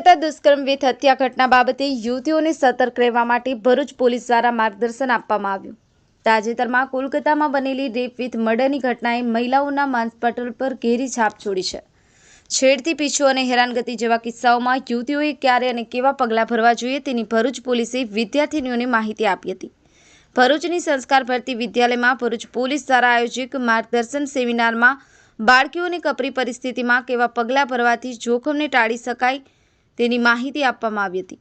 કોલકાતા દુષ્કર્મ વિથ હત્યા ઘટના બાબતે યુવતીઓને સતર્ક રહેવા માટે ભરૂચ પોલીસ દ્વારા માર્ગદર્શન આપવામાં આવ્યું. તાજેતરમાં કોલકાતામાં બનેલી રેપ વિથ મર્ડરની ઘટનાએ મહિલાઓના માંસપટલ પર ઘેરી છાપ છોડી છે. છેડતી પીછો અને હેરાનગતિ જેવા કિસ્સાઓમાં યુવતીઓએ ક્યારે અને કેવા પગલાં ભરવા જોઈએ તેની ભરૂચ પોલીસે વિદ્યાર્થીનીઓને માહિતી આપી હતી. ભરૂચની સંસ્કાર ભરતી વિદ્યાલયમાં ભરૂચ પોલીસ દ્વારા આયોજિત માર્ગદર્શન સેમિનારમાં બાળકીઓની કપરી પરિસ્થિતિમાં કેવા પગલાં ભરવાથી જોખમને ટાળી શકાય તેની માહિતી આપવામાં આવી હતી.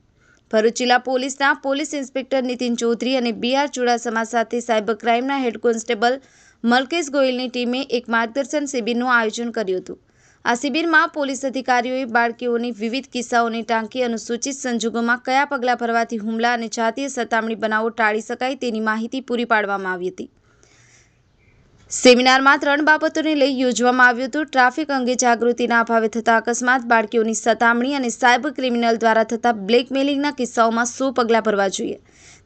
ભરૂચ જિલ્લા પોલીસના પોલીસ ઇન્સ્પેક્ટર નીતિન ચૌધરી અને બીઆર ચુડાસમા સાથે સાયબર ક્રાઇમના હેડ કોન્સ્ટેબલ મલકેશ ગોયલની ટીમે એક માર્ગદર્શન શિબિરનું આયોજન કર્યું હતું. આ શિબિરમાં પોલીસ અધિકારીઓએ બાળકીઓની વિવિધ કિસ્સાઓની ટાંકી અનુસૂચિત સંજોગોમાં કયા પગલાં ભરવાથી હુમલા અને જાતીય સતામણી બનાવો ટાળી શકાય તેની માહિતી પૂરી પાડવામાં આવી હતી. સેમિનારમાં ત્રણ બાબતોને લઈ યોજવામાં આવ્યું હતું. ટ્રાફિક અંગે જાગૃતિના અભાવે થતા અકસ્માત, બાળકીઓની સતામણી અને સાયબર ક્રિમિનલ દ્વારા થતા બ્લેકમેલિંગના કિસ્સાઓમાં શું પગલાં ભરવા જોઈએ?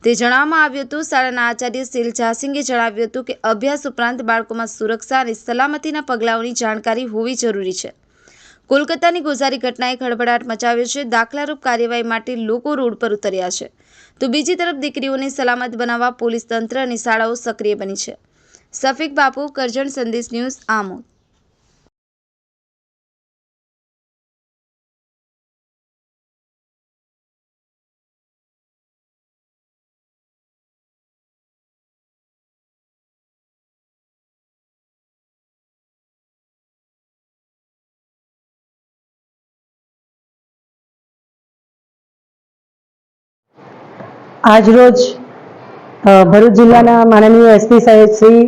તે જણાવવામાં આવ્યું હતું. શાળાના આચાર્ય શીલ જાસિંગે જણાવ્યું હતું કે અભ્યાસ ઉપરાંત બાળકોમાં સુરક્ષા અને સલામતીના પગલાઓની જાણકારી હોવી જરૂરી છે. કોલકાતાની ગોઝારી ઘટનાએ ખળભળાટ મચાવ્યો છે. દાખલારૂપ કાર્યવાહી માટે લોકો રોડ પર ઉતર્યા છે. તો બીજી તરફ દીકરીઓને સલામત બનાવવા પોલીસ તંત્ર અને શાળાઓ સક્રિય બની છે. સફીક બાપુ કરજણ સંદેશ ન્યૂઝ આમોદ આજરોજ અ, ભરૂચ જિલ્લાના માનનીય એસપી સાહેબ શ્રી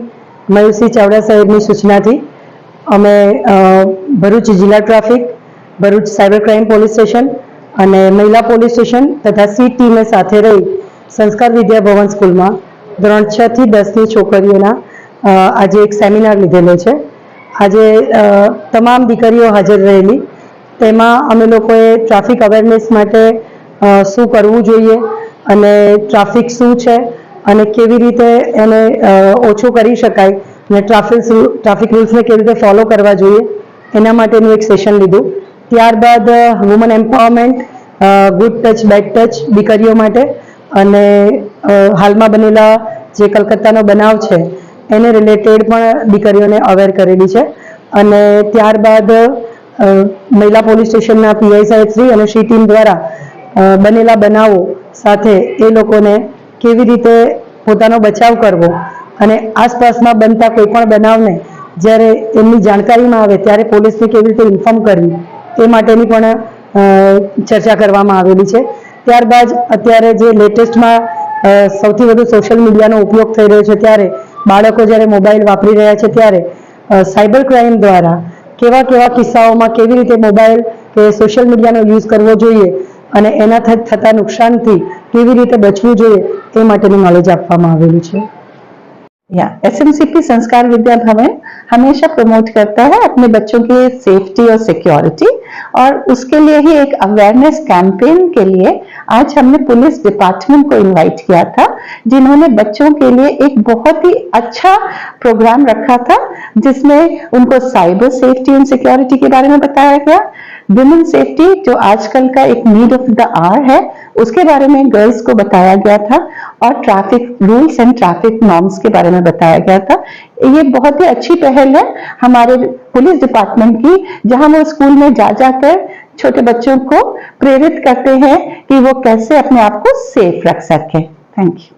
મયુરસિંહ ચાવડા સાહેબની સૂચનાથી અમે ભરૂચ જિલ્લા traffic, Bharuch cyber crime police station અને મહિલા પોલીસ સ્ટેશન તથા સી ટીમે સાથે રહી સંસ્કાર વિદ્યા ભવન સ્કૂલમાં ધોરણ છ થી દસની છોકરીઓના આજે એક સેમિનાર લીધેલો છે. આજે તમામ દીકરીઓ હાજર રહેલી. તેમાં અમે લોકોએ ટ્રાફિક અવેરનેસ માટે શું કરવું જોઈએ અને ટ્રાફિક શું છે અને કેવી રીતે એને ઓછું કરી શકાય અને ટ્રાફિક ટ્રાફિક રૂલ્સને કેવી રીતે ફોલો કરવા જોઈએ, એના માટેનું એક સેશન લીધું. ત્યારબાદ woman empowerment good touch bad touch દીકરીઓ માટે અને હાલમાં બનેલા જે કલકત્તાનો બનાવ છે, એને રિલેટેડ પણ દીકરીઓને અવેર કરેલી છે. અને ત્યારબાદ મહિલા પોલીસ સ્ટેશનના પીઆઈ સાહેબ શ્રી અને શ્રી ટીમ દ્વારા બનેલા બનાવો સાથે એ લોકોને કેવી રીતે પોતાનો બચાવ કરવો અને આસપાસમાં બનતા કોઈ પણ બનાવને જ્યારે એમની જાણકારીમાં આવે ત્યારે પોલીસને કેવી રીતે ઇન્ફોર્મ કરવી, એ માટેની પણ ચર્ચા કરવામાં આવેલી છે. ત્યારબાદ અત્યારે જે લેટેસ્ટમાં સૌથી વધુ સોશિયલ મીડિયાનો ઉપયોગ થઈ રહ્યો છે ત્યારે બાળકો જ્યારે મોબાઈલ વાપરી રહ્યા છે ત્યારે સાયબર ક્રાઇમ દ્વારા કેવા કેવા કિસ્સાઓમાં કેવી રીતે મોબાઈલ કે સોશિયલ મીડિયાનો યુઝ કરવો જોઈએ અને એના થ- થતા નુકસાનથી કેવી રીતે બચવું જોઈએ એ માટેનું નોલેજ આપવામાં આવેલું છે या एसएमसीपी संस्कार विद्या भवन हमेशा प्रमोट करता है अपने बच्चों की सेफ्टी और सिक्योरिटी और उसके लिए ही एक अवेयरनेस कैंपेन के लिए आज हमने पुलिस डिपार्टमेंट को इनवाइट किया था जिन्होंने बच्चों के लिए एक बहुत ही अच्छा प्रोग्राम रखा था जिसमें उनको साइबर सेफ्टी एंड सिक्योरिटी के बारे में बताया गया। वुमेन सेफ्टी जो आजकल का एक नीड ऑफ़ द आर है, उसके बारे में गर्ल्स को बताया गया था और traffic rules and traffic norms के बारे में बताया गया था। ये बहुत ही अच्छी पहल है हमारे पुलिस डिपार्टमेंट की, जहाँ वो स्कूल में जा जाकर छोटे बच्चों को प्रेरित करते हैं कि वो कैसे अपने आप को सेफ़ रख सके। Thank you